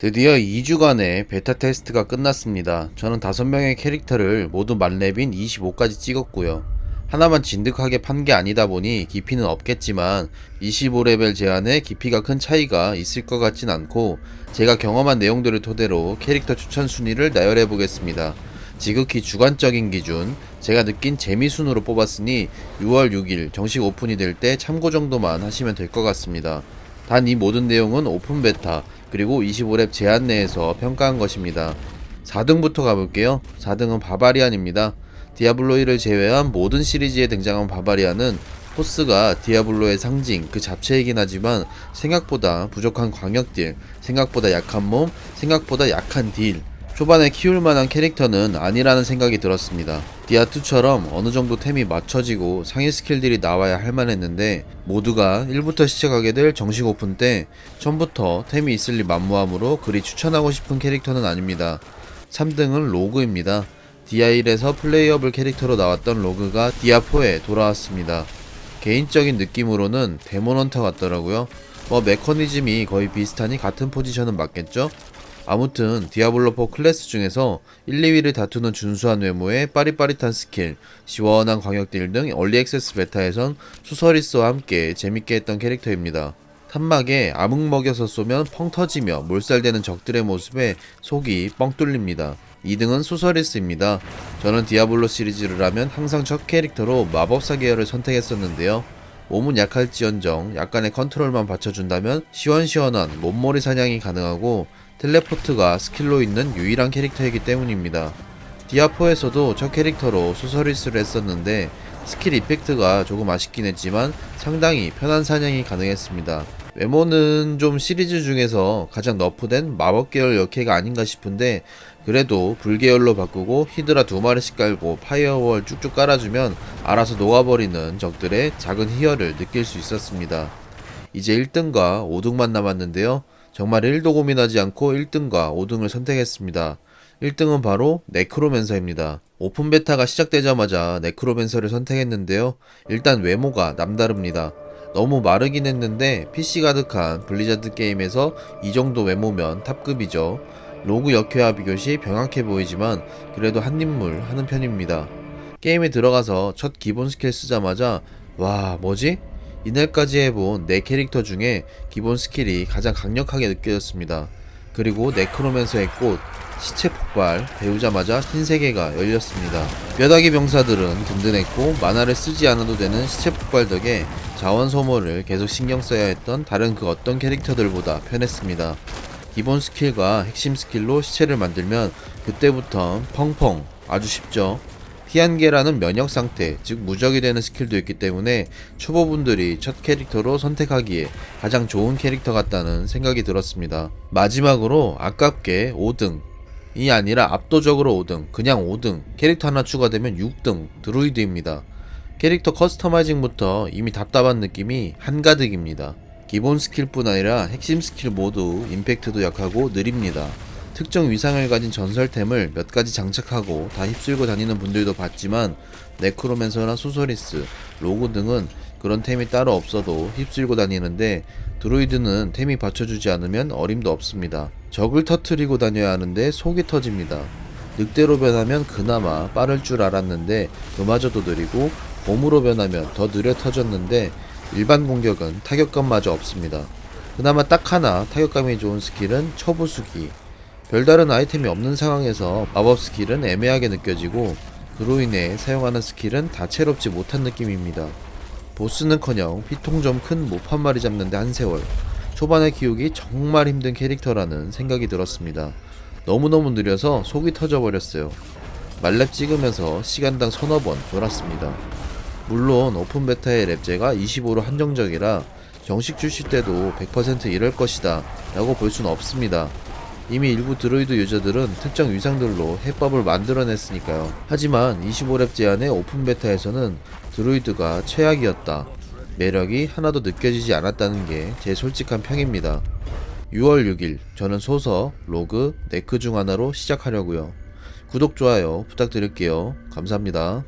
드디어 2주간의 베타 테스트가 끝났습니다. 저는 5명의 캐릭터를 모두 만렙인 25까지 찍었고요. 하나만 진득하게 판 게 아니다 보니 깊이는 없겠지만 25레벨 제한에 깊이가 큰 차이가 있을 것 같진 않고 제가 경험한 내용들을 토대로 캐릭터 추천 순위를 나열해 보겠습니다. 지극히 주관적인 기준, 제가 느낀 재미 순으로 뽑았으니 6월 6일 정식 오픈이 될 때 참고 정도만 하시면 될 것 같습니다. 단 이 모든 내용은 오픈 베타 그리고 25랩 제한 내에서 평가한 것입니다. 4등부터 가볼게요. 4등은 바바리안입니다. 디아블로 1을 제외한 모든 시리즈에 등장한 바바리안은 포스가 디아블로의 상징 그 자체이긴 하지만 생각보다 부족한 광역딜, 생각보다 약한 몸, 생각보다 약한 딜, 초반에 키울 만한 캐릭터는 아니라는 생각이 들었습니다. 디아2처럼 어느 정도 템이 맞춰지고 상위 스킬들이 나와야 할 만했는데 모두가 1부터 시작하게 될 정식 오픈 때 처음부터 템이 있을 리 만무함으로 그리 추천하고 싶은 캐릭터는 아닙니다. 3등은 로그입니다. 디아1에서 플레이어블 캐릭터로 나왔던 로그가 디아4에 돌아왔습니다. 개인적인 느낌으로는 데몬헌터 같더라고요. 뭐 메커니즘이 거의 비슷하니 같은 포지션은 맞겠죠? 아무튼 디아블로 4 클래스 중에서 1, 2위를 다투는 준수한 외모에 빠릿빠릿한 스킬, 시원한 광역 딜 등 얼리 액세스 베타에선 수서리스와 함께 재밌게 했던 캐릭터입니다. 탄막에 암흑 먹여서 쏘면 펑 터지며 몰살되는 적들의 모습에 속이 뻥 뚫립니다. 2등은 소서리스입니다. 저는 디아블로 시리즈를 하면 항상 첫 캐릭터로 마법사 계열을 선택했었는데요. 몸은 약할지언정 약간의 컨트롤만 받쳐준다면 시원시원한 몸머리 사냥이 가능하고 텔레포트가 스킬로 있는 유일한 캐릭터이기 때문입니다. 디아4에서도 첫 캐릭터로 소서리스를 했었는데 스킬 이펙트가 조금 아쉽긴 했지만 상당히 편한 사냥이 가능했습니다. 외모는 좀 시리즈 중에서 가장 너프된 마법 계열 역해가 아닌가 싶은데 그래도 불계열로 바꾸고 히드라 두 마리씩 깔고 파이어월 쭉쭉 깔아주면 알아서 녹아버리는 적들의 작은 희열을 느낄 수 있었습니다. 이제 1등과 5등만 남았는데요. 정말 1도 고민하지 않고 1등과 5등을 선택했습니다. 1등은 바로 네크로맨서입니다. 오픈 베타가 시작되자마자 네크로맨서를 선택했는데요. 일단 외모가 남다릅니다. 너무 마르긴 했는데 PC 가득한 블리자드 게임에서 이 정도 외모면 탑급이죠. 로그 역회와 비교 시 병약해 보이지만 그래도 한 입물 하는 편입니다. 게임에 들어가서 첫 기본 스킬 쓰자마자 와 뭐지? 이날까지 해본 내 캐릭터 중에 기본 스킬이 가장 강력하게 느껴졌습니다. 그리고 네크로맨서의 꽃, 시체 폭발 배우자마자 흰세계가 열렸습니다. 뼈다귀 병사들은 든든했고 만화를 쓰지 않아도 되는 시체 폭발 덕에 자원 소모를 계속 신경 써야 했던 다른 그 어떤 캐릭터들보다 편했습니다. 기본 스킬과 핵심 스킬로 시체를 만들면 그때부터 펑펑 아주 쉽죠. 희한계라는 면역 상태, 즉 무적이 되는 스킬도 있기 때문에 초보분들이 첫 캐릭터로 선택하기에 가장 좋은 캐릭터 같다는 생각이 들었습니다. 마지막으로 아깝게 5등. 이 아니라 압도적으로 5등, 그냥 5등, 캐릭터 하나 추가되면 6등, 드루이드입니다. 캐릭터 커스터마이징부터 이미 답답한 느낌이 한가득입니다. 기본 스킬뿐 아니라 핵심 스킬 모두 임팩트도 약하고 느립니다. 특정 위상을 가진 전설템을 몇 가지 장착하고 다 휩쓸고 다니는 분들도 봤지만 네크로맨서나 소서리스, 로고 등은 그런 템이 따로 없어도 휩쓸고 다니는데 드로이드는 템이 받쳐주지 않으면 어림도 없습니다. 적을 터트리고 다녀야 하는데 속이 터집니다. 늑대로 변하면 그나마 빠를 줄 알았는데 그마저도 느리고 곰으로 변하면 더 느려 터졌는데 일반 공격은 타격감마저 없습니다. 그나마 딱 하나 타격감이 좋은 스킬은 초보수기. 별다른 아이템이 없는 상황에서 마법 스킬은 애매하게 느껴지고 그로 인해 사용하는 스킬은 다채롭지 못한 느낌입니다. 보스는커녕 피통 좀 큰 몹 한 마리 잡는데 한 세월. 초반에 키우기 정말 힘든 캐릭터라는 생각이 들었습니다. 너무너무 느려서 속이 터져버렸어요. 말렙 찍으면서 시간당 서너 번 돌았습니다. 물론 오픈 베타의 랩제가 25로 한정적이라 정식 출시 때도 100% 이럴 것이다 라고 볼 수는 없습니다. 이미 일부 드로이드 유저들은 특정 위상들로 해법을 만들어냈으니까요. 하지만 25랩 제한의 오픈 베타에서는 드로이드가 최악이었다. 매력이 하나도 느껴지지 않았다는 게 제 솔직한 평입니다. 6월 6일 저는 소서, 로그, 네크 중 하나로 시작하려고요. 구독, 좋아요 부탁드릴게요. 감사합니다.